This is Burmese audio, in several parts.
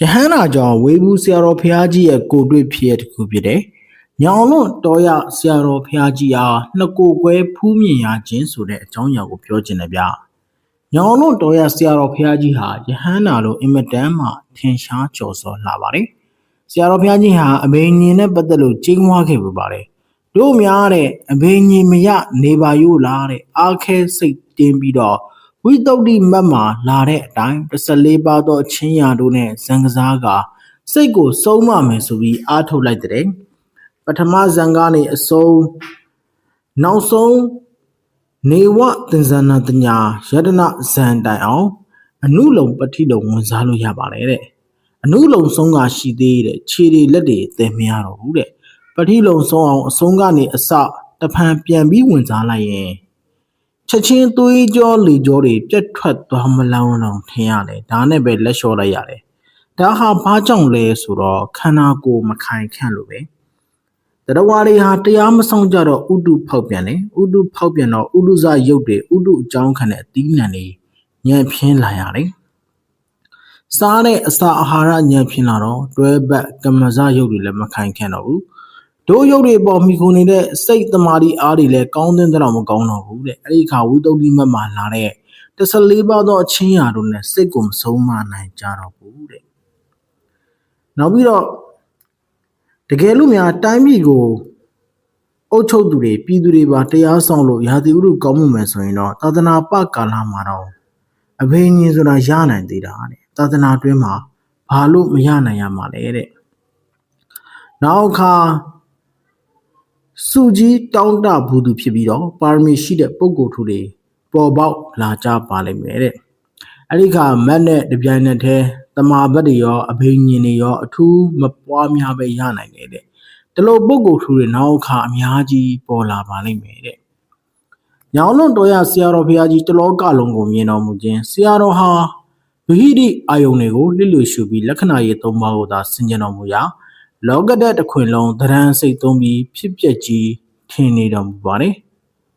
ယဟန္တာကြောင့်ဝေဘူးဆရာတော်ဘုရားကြီးရဲ့ကိုတွေ့ဖြစ်ရတစ်ခုဖြစ်တယ်။ညောင်လွန်တော်ရဆရာတော်ဘုရားကြီးအားနှစ်ကိုယ်ကွဲဖူးမြင်ရခြင်းဆိုတဲ့အကြောင်းအရာကိုပြောခြင်းတယ်ဗျ။ညောင်လွန်တော်ရဆရာတော်ဘုရားကြီးဟာယဟန္တာလိုအင်မတန်မှထင်ရှားကျော်စောလာပါတယ်။ဆရာတော်ဘုရားကြီးဟာအဘိညာဉ်နဲ့ပတ်သက်လို့ကြီးမွားခဲ့ပူပါတယ်။တို့များတဲ့အဘိညာဉ်မရနေပါယို့လားတဲ့အာခဲစိတ်တင်းပြီးတော့ ဝိတုဒ္ဓိမတ်မှာလာတဲ့အတိုင်း14ပါးသောအချင်းရာတို့နဲ့ဇံကစားကစိတ်ကိုစုံမမယ်ဆိုပြီးအားထုတ်လိုက်တဲ့ပထမဇံကနေအဆုံးနောက်ဆုံးနေဝတင်ဇနာတညာယတနာဇံတိုင်အောင်အနုလုံပဋိလုံဝင်စားလို့ရပါတယ်တဲ့အနုလုံဆုံးကရှိသေးတဲ့ခြေတွေလက်တွေအသေးမရတော့ဘူးတဲ့ပဋိလုံဆုံးအောင်အဆုံးကနေအစတဖန်ပြန်ပြီးဝင်စားလိုက်ရင် ချက်ချင်းသွေးကြောလေကြောတွေပြတ်ထွက်သွားမလောင်းတော့ထင်ရတယ်ဒါနဲ့ပဲလက်လျှော့လိုက်ရတယ်ဒါဟာဘာကြောင့်လဲဆိုတော့ခန္ဓာကိုယ်မခိုင်ခန့်လို့ပဲတရဝါတွေဟာတရားမဆောင်ကြတော့ဥတုဖောက်ပြန်တယ်ဥတုဖောက်ပြန်တော့ဥဒုဇရုပ်တွေဥတုအကြောင်းခံတဲ့အသီးနှံတွေညံ့ဖျင်းလာရတယ်စားတဲ့အစာအာဟာရညံ့ဖျင်းလာတော့တွဲဘက်ကမ္မဇရုပ်တွေလည်းမခိုင်ခန့်တော့ဘူး တို့ရုပ်တွေပေါ်မိခုနေတဲ့စိတ်တမာတိအားတွေလည်းကောင်းတဲ့တော့မကောင်းတော့ဘူးတဲ့အဲ့ဒီခါဝိတုဒ္ဓိမတ်မှာလာတဲ့14ပါးသောအချင်းရာတို့နဲ့စိတ်ကိုမဆုံးမနိုင်ကြတော့ဘူးတဲ့နောက်ပြီးတော့တကယ်လို့များတိုင်းပြည်ကိုအုပ်ချုပ်သူတွေပြည်သူတွေပါတရားဆောင်လို့ရာသီဥတုကောင်းမှုမယ်ဆိုရင်တော့သာသနာပကာလမှာတော့အဘိညာဉ်ဆိုတာရနိုင်သေးတာတဲ့သာသနာတွင်းမှာဘာလို့မရနိုင်ရမှာလဲတဲ့နောက်ခါ စုကြီးတောင်းတဘူးသူဖြစ်ပြီးတော့ပါရမီရှိတဲ့ပုဂ္ဂိုလ်ထူတွေပေါ်ပေါက်လာကြပါလိမ့်မယ်တဲ့အဲ့ဒီခါမတ်နဲ့တပြိုင်နက်တည်းတမာဘတ်တွေရောအဘိညာဉ်တွေရောအထူးမပွားများပဲရနိုင်တယ်တဲ့ဒီလိုပုဂ္ဂိုလ်ထူတွေနောက်ခါအများကြီးပေါ်လာပါလိမ့်မယ်တဲ့ညောင်လွန်တော်ရဆရာတော်ဘုရားကြီးတလောကလုံးကိုမြင်တော်မူခြင်းဆရာတော်ဟာဗဟိတိအာယုန်တွေကိုလစ်လျရှုပြီးလက္ခဏာရေးသုံးပါးကိုသာဆင်ခြင်တော်မူရာ လောကတဲ့တစ်ခွင်လုံးသရံစိတ်သုံးပြီးဖြစ်ပျက်ကြီးထင်နေတော်မူပါတယ်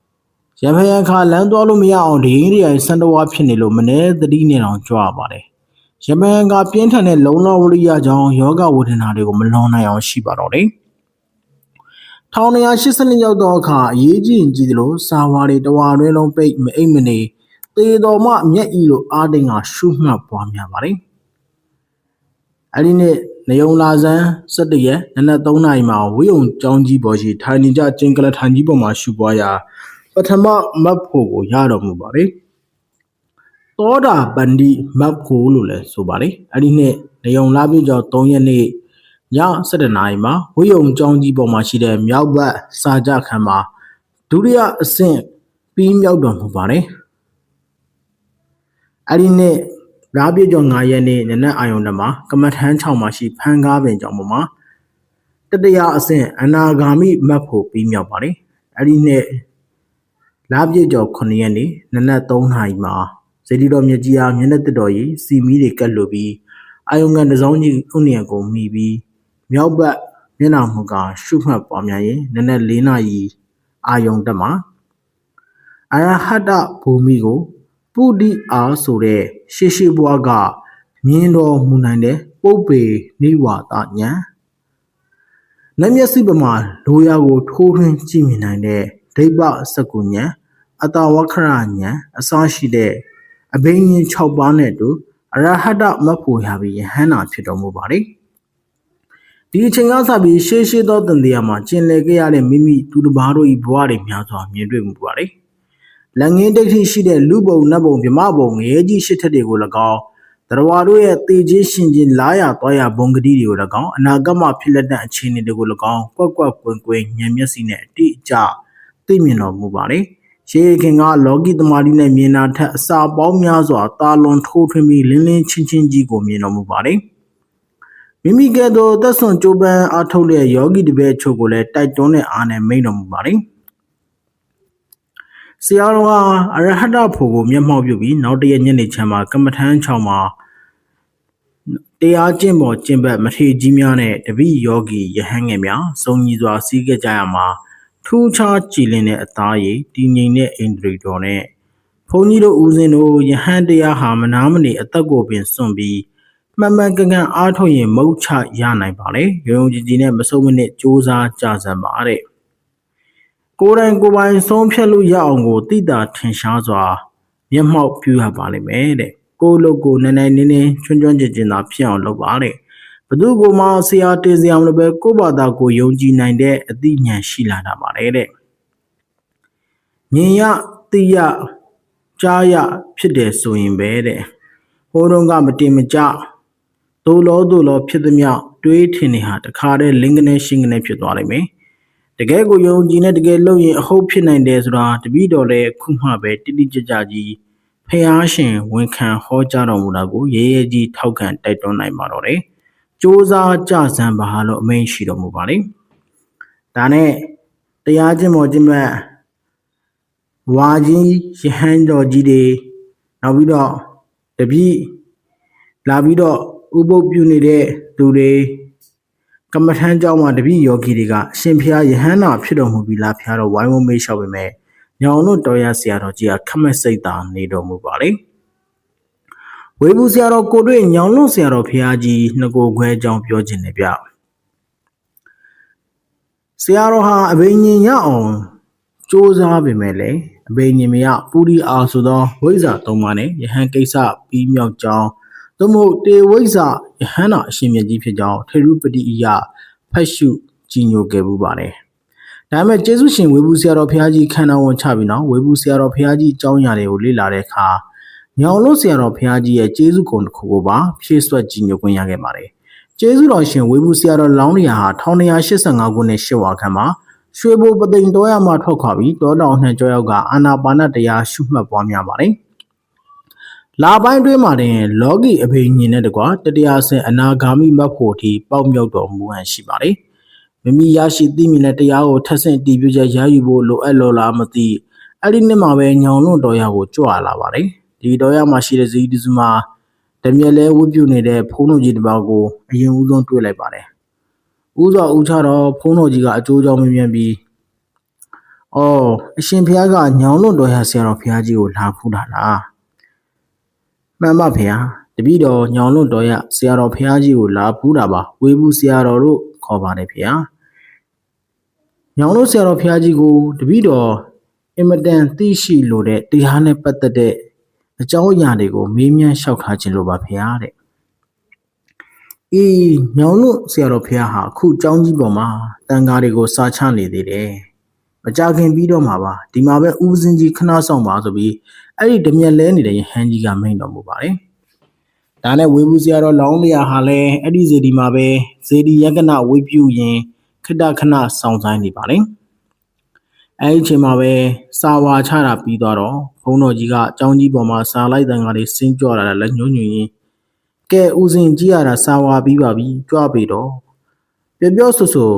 ။ရံဖယံခါလမ်းသွားလို့မရအောင်ဒီအိန္ဒိယစံတော်ဝါဖြစ်နေလို့မနေသတိနဲ့အောင်ကြွားပါတယ်။ရံဖယံကပြင်းထန်တဲ့လုံလောက်ဝရိယကြောင့်ယောဂဝေဒနာတွေကိုမလွန်နိုင်အောင်ရှိပါတော့တယ်။1982ရောက်သောအခါအရေးကြီးရင်ကြီးသလိုစာဝါတွေတဝါတွင်းလုံးပိတ်မအိမ်မနေသေတော်မှမျက်ဤလိုအားတင်ကရှုမှတ်ပွားများပါတယ်။အဲဒီနေ့ နေုံလာဇန်17ရက်နနက်3နာရီမှာဝိယုံကျောင်းကြီးပေါ်ရှိထိုင်နေကြကျင်ကလထိုင်ကြီးပေါ်မှာရှုပွားရာပထမမတ်ဖို့ကိုရတော်မူပါတယ်။သောတာပန္တိမတ်ဖို့လို့လည်းဆိုပါတယ်။အဲဒီနေ့နေုံလာပြည့်ကျော်3ရက်နေ့ည7နာရီမှာဝိယုံကျောင်းကြီးပေါ်မှာရှိတဲ့မြောက်ဘက်စာကြခန်းမှာဒုတိယအဆင့်ပြီးမြောက်တော်မူပါတယ်။အဲဒီနေ့ ရာပြည့်ကျော်9ရက်နေ့နနက်အာယုန်တမှာကမထန်း6မှာရှိဖန်ကားပင်ကျောင်းပေါ်မှာတတရာအဆင့်အနာဂါမိမတ်ဖို့ပြီးမြောက်ပါတယ်။အဲဒီနေ့လာပြည့်ကျော်9ရက်နေ့နနက်3နာရီမှာဇေဒီတော်မြကြီးအားမျက်နှာတစ်တော်ကြီးစီမီးတွေကတ်လို့ပြီးအာယုံကန်တစောင်းကြီးဥနိယကိုမိပြီးမြောက်ဘက်မျက်နှာမူကရှုမှတ်ပွားများရင်နနက်4နာရီအာယုံတက်မှာအရဟတဘူမိကို ပုဒိအားဆိုတဲ့ရှေးရှေးဘွားကမြင်တော်မူနိုင်တဲ့ပုပ်ပေနိဝါဒညာနမျက်စိပမာလိုရာကိုထိုးထွင်းကြည့်မြင်နိုင်တဲ့ဒိဗ္ဗစကုညာအတဝခရညာအစရှိတဲ့အဘိညာဉ်6ပါးနဲ့တူအရဟတမဖို့ရပြီးယဟန္တာဖြစ်တော်မူပါတယ်ဒီအချိန်ကစပြီးရှေးရှေးသောတန်တရားမှာကျင်လည်ခဲ့ရတဲ့မိမိသူတစ်ပါးတို့၏ဘဝတွေများစွာမြင်တွေ့မှုပါတယ် လက်ငင်းဒိဋ္ဌိရှိတဲ့လူပုံနတ်ပုံမြမပုံငရဲကြီးရှစ်ထက်တွေကို၎င်းတရဝါတို့ရဲ့တေခြင်းရှင်ခြင်းလာရသွားရဘုံကတိတွေကို၎င်းအနာဂတ်မှာဖြစ်လက်တဲ့အခြေအနေတွေကို၎င်းကွက်ကွက်ကွင်ကွင်ဉာဏ်မျက်စိနဲ့အတိအကျသိမြင်တော်မူပါတယ်ရှေးခင်ကလောကီသမารီနဲ့မြင်တာထက်အစာပေါင်းများစွာတာလွန်ထိုးထွင်းပြီးလင်းလင်းချင်းချင်းကြီးကိုမြင်တော်မူပါတယ်မိမိကဲ့သို့သက်ဆွန်ကြိုးပမ်းအားထုတ်တဲ့ယောဂီတပည့်အချို့ကိုလည်းတိုက်တွန်းတဲ့အားနဲ့မိန့်တော်မူပါတယ် ဆရာတော်ဟာအရဟတဖို့ကိုမျက်မှောက်ပြုပြီးနောက်တရက်ညနေချမ်းမှာကမ္မထမ်းချောင်းမှာတရားကျင့်ပေါ်ကျင့်ဘက်မထေကြီးများနဲ့တပိယောဂီယဟန်ငယ်များစုံညီစွာစီးခဲ့ကြရမှာထူးခြားကြည်လင်တဲ့အသားရည်တည်ငြိမ်တဲ့အိန္ဒြေတော်နဲ့ဘုန်းကြီးတို့ဦးဇင်းတို့ယဟန်တရားဟာမနာမနေအသက်ကိုပင်စွန့်ပြီးမှန်မှန်ကန်ကန်အားထုတ်ရင်မုတ်ချရနိုင်ပါလေရုံရုံကြည်ကြည်နဲ့မဆုံးမနစ်စူးစမ်းကြစမ်းပါတဲ့ ကိုယ်တိုင်ကိုယ်ပိုင်ဆုံးဖြတ်လို့ရအောင်ကိုတိတာထင်ရှားစွာမျက်မှောက်ပြုရပါလိမ့်မယ်တဲ့ကိုယ်လို့ကိုယ်နည်းနည်းနင်းနင်းချွန်းချွန်းကျင်ကျင်သာဖြစ်အောင်လုပ်ပါတဲ့ဘသူကမှဆရာတင်စရာမလိုပဲကိုယ့်ဘာသာကိုယုံကြည်နိုင်တဲ့အသိဉာဏ်ရှိလာတာပါလေတဲ့မြင်ရသိရကြားရဖြစ်တယ်ဆိုရင်ပဲတဲ့ဟိုးတုန်းကမတင်မကြသို့လောသို့လောဖြစ်သည်မြောက်တွေးထင်နေဟာတခါတည်းလင်းကနေရှင်းကနေဖြစ်သွားလိမ့်မယ် တကယ်ကိုယုံကြည်နဲ့တကယ်လို့ရင်အဟုတ်ဖြစ်နိုင်တယ်ဆိုတာတပည့်တော်လည်းခုမှပဲတိတိကျကျကြီးဖះရှင်ဝန်ခံဟောကြားတော်မူတာကိုရဲရဲကြီးထောက်ခံတိုက်တွန်းနိုင်ပါတော့တယ်။စ조사ကြစမ်းပါလို့အမိန့်ရှိတော်မူပါလေ။ဒါနဲ့တရားကျင့်ပေါ်ကျင့်မဲ့ဝါကြီးရဟန်းတော်ကြီးတွေနောက်ပြီးတော့တပည့်လာပြီးတော့ဥပုပ်ပြုနေတဲ့သူတွေ ကမ္မထမ်းကျောင်းမှာတပည့်ယောဂီတွေကအရှင်ဖျားယဟန္တာဖြစ်တော်မူပြီလားဖျားတော်ဝိုင်းဝန်းမေးလျှောက်ပေမဲ့ညောင်တို့တော်ရဆရာတော်ကြီးကခမက်စိတ်သာနေတော်မူပါလေဝေဘူးဆရာတော်ကိုတွေ့ညောင်လုံးဆရာတော်ဖျားကြီးနှစ်ကိုခွဲကြောင်းပြောခြင်းနဲ့ဗျဆရာတော်ဟာအဘိညာဉ်ရအောင်စူးစမ်းပေမဲ့လည်းအဘိညာဉ်မရပူရိအာဆိုသောဝိဇ္ဇာသုံးပါးနဲ့ယဟန်ကိစ္စပြီးမြောက်ကြောင်းသို့မဟုတ်တေဝိဇ္ဇာ ယဟန်နာအရှင်မြတ်ကြီးဖြစ်ကြောင်းထေရုပတိယဖတ်ရှုကြည်ညိုခဲ့မှုပါတယ်။ဒါပေမဲ့ကျေးဇူးရှင်ဝေဘူးဆရာတော်ဘုရားကြီးခန္ဓာဝန်ချပြီးနောက်ဝေဘူးဆရာတော်ဘုရားကြီးအကြောင်းအရာတွေကိုလေ့လာတဲ့အခါညောင်လို့ဆရာတော်ဘုရားကြီးရဲ့ကျေးဇူးကုံတစ်ခုကိုပါဖြည့်ဆွတ်ကြည်ညိုခွင့်ရခဲ့ပါတယ်။ကျေးဇူးတော်ရှင်ဝေဘူးဆရာတော်လောင်းလျာဟာ1985ခုနှစ်ရှစ်ဝါခန့်မှာရွှေဘိုပသိမ်တော်ရမှာထွက်ခွာပြီးတောတောင်နှံကြောရောက်ကအာနာပါနတရားရှုမှတ်ပွားများပါတယ်။ လာပိုင်းတွင်းမှာတင်လောကီအဘိညာဉ်နဲ့တကွာတတရားဆင်အနာဂါမိမတ်ဖို့ထိပေါက်မြောက်တော်မူဟန်ရှိပါတယ်။မိမိရရှိသိမြင်တဲ့တရားကိုထက်ဆင့်တည်ပြုချက်ရယူဖို့လိုအပ်လောလားမသိအဲ့ဒီနှစ်မှာပဲညောင်လွန်တော်ရကိုကြွလာပါတယ်။ဒီတော်ရမှာရှိတဲ့ဇီးဒီစုမှာတမျက်လဲဝတ်ပြုနေတဲ့ဖုန်းတော်ကြီးတစ်ပါးကိုအရင်ဦးဆုံးတွေ့လိုက်ပါတယ်။ဦးစွာဦးချတော့ဖုန်းတော်ကြီးကအကျိုးကြောင့်မမြန်ပြီးအော်အရှင်ဘုရားကညောင်လွန်တော်ရဆရာတော်ဘုရားကြီးကိုလာဖူးတာလား။ မှန်ပါဖေ။တပည့်တော်ညောင်လွတ်တော်ရဆရာတော်ဖះကြီးကိုလာပူးတာပါဝေဘူးဆရာတော်တို့ခေါ်ပါတယ်ဖေ။ညောင်လွတ်ဆရာတော်ဖះကြီးကိုတပည့်တော်အင်မတန်သိရှိလို့တဲ့တရားနဲ့ပတ်သက်တဲ့အကြောင်းအရာတွေကိုမေးမြန်းလျှောက်ထားခြင်းလို့ပါဖေ။တဲ့။အေးညောင်လွတ်ဆရာတော်ဖះဟာအခုကျောင်းကြီးပေါ်မှာတန်ဃာတွေကိုစာချနေသေးတယ်။မကြခင်ပြီးတော့မှာပါဒီမှာပဲဦးစင်းကြီးခဏဆောင်ပါဆိုပြီး အဲ့ဒီတမျက်လဲနေတဲ့ယဟန်ကြီးကမိန်တော်မူပါတယ်။ဒါနဲ့ဝေဘူးစရာတော်လောင်းလျာဟာလည်းအဲ့ဒီဇေဒီမှာပဲဇေဒီယကနဝေပြုရင်ခိတခဏဆောင်ဆိုင်နေပါလေ။အဲ့ဒီအချိန်မှာပဲစာဝါချတာပြီးသွားတော့ဘုန်းတော်ကြီးကအကြောင်းကြီးပေါ်မှာစာလိုက်တန်ကလေးစင်းကြော့လာတဲ့လက်ညှိုးညွှန်ရင်ကဲဦးစင်ကြည့်ရတာစာဝါပြီးပါပြီကြွပေတော့ပြောပြောဆိုဆို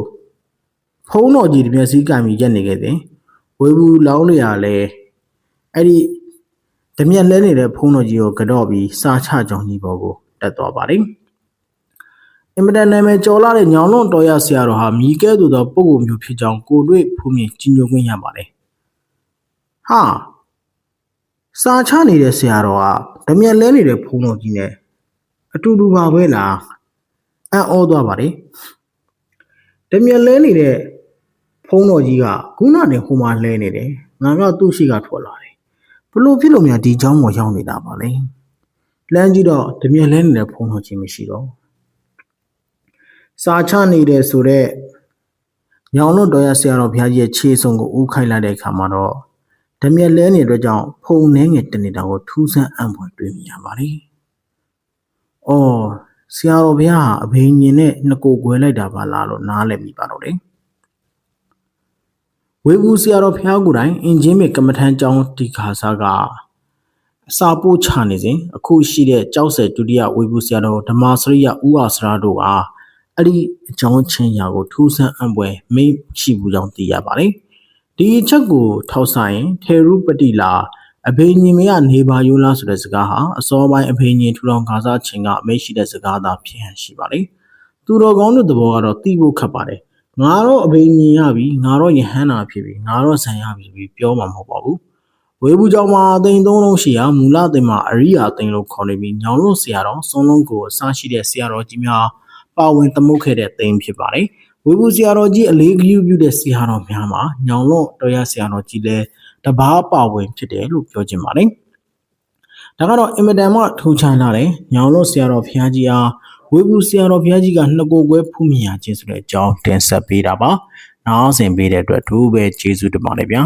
ဖုံးတော်ကြီးတမျက်စီးကံပြီးရက်နေခဲ့တယ်ဝေဘူးလောင်းလျာလည်းအဲ့ဒီ ဓမြက်လဲနေတဲ့ဖုံးတော်ကြီးကိုကတော့ပြီးစာချကြောင်ကြီးပေါ်ကိုတက်သွားပါတယ်အင်မတန်နာမည်ကျော်လာတဲ့ညောင်လွန်တော်ရဆရာတော်ဟာမြည်ကဲသို့သောပုဂ္ဂိုလ်မျိုးဖြစ်ကြောင်းကိုတွေ့ဖူးမြင်ကြီးညိုခွင့်ရပါတယ်ဟာစာချနေတဲ့ဆရာတော်ကဓမြက်လဲနေတဲ့ဖုံးတော်ကြီးနဲ့အတူတူပါပဲလားအံ့ဩသွားပါတယ်ဓမြက်လဲနေတဲ့ဖုံးတော်ကြီးကခုနနဲ့ဟိုမှာလဲနေတယ်ငါကသူ့ရှိကထွက်လာတယ် ဘလို့ဖြစ်လို့များဒီเจ้าမော်ရောက်နေတာပါလဲလမ်းကြည့်တော့တမြက်လဲနေတဲ့ဖုံးတော်ချင်းမရှိတော့စာချနေတယ်ဆိုတော့ညောင်လွတ်တော်ရဆရာတော်ဘုရားကြီးရဲ့ခြေစုံကိုဥခိုက်လိုက်တဲ့အခါမှာတော့ဓမြက်လဲနေတဲ့အတွက်ကြောင့်ဖုံနှင်းငယ်တနေတာကိုထူးဆန်းအံ့ဖွယ်တွေ့မြင်ရပါတယ်။အော်ဆရာတော်ဘုရားဟာအဘိညာဉ်နဲ့နှစ်ကိုကွယ်လိုက်တာပါလားလို့နားလည်မိပါတော့တယ်။ ဝေဘူးဆရာတော်ဖျားကိုယ်တိုင်အင်ဂျင်မေကမ္မထမ်းကျောင်းတီခါစားကအစာပို့ချနေစဉ်အခုရှိတဲ့ကျောက်ဆယ်ဒုတိယဝေဘူးဆရာတော်ဓမ္မစရိယဦးအားစရာတို့ဟာအဲ့ဒီအကြောင်းချင်းရာကိုထူးဆန်းအံ့ပွဲမိတ်ရှိဘူးကြောင်းသိရပါတယ်ဒီအချက်ကိုထောက်ဆိုင်ထေရုပတိလာအဘိညာဉ်မရနေပါယိုလားဆိုတဲ့စကားဟာအစောပိုင်းအဘိညာဉ်ထူထောင်ခါစားခြင်းကအမိတ်ရှိတဲ့စကားသာဖြစ်ဟန်ရှိပါလေသူတော်ကောင်းတို့သဘောကတော့သိဖို့ခက်ပါတယ် ငါတော့အဘိညာဉ်ရပြီငါတော့ယဟန္တာဖြစ်ပြီငါတော့ဇံရပြီပြီးပြောမှာမဟုတ်ပါဘူးဝေဘူးကျောင်းမှာအသိန်းသုံးလုံးရှိရာမူလအသိန်းမှာအရိယာအသိန်းလို့ခေါ်နေပြီးညောင်လို့ဆရာတော်စွန်လုံးကိုအစရှိတဲ့ဆရာတော်ကြီးများပါဝင်သမုတ်ခဲ့တဲ့သိန်းဖြစ်ပါတယ်ဝေဘူးဆရာတော်ကြီးအလေးဂရုပြုတဲ့ဆရာတော်များမှာညောင်လို့တော်ရဆရာတော်ကြီးလည်းတပားပါဝင်ဖြစ်တယ်လို့ပြောချင်ပါတယ်ဒါကတော့အင်မတန်မှထူးခြားလာတယ်ညောင်လို့ဆရာတော်ဘုရားကြီးအား ဝေဘူးဆရာတော်ဘုရားကြီးကနှစ်ကိုယ်ကွဲဖူးမြင်ရခြင်းဆိုတဲ့အကြောင်းတင်ဆက်ပေးတာပါနားဆင်ပေးတဲ့အတွက်ဒုပဲကျေးဇူးတင်ပါတယ်ဗျာ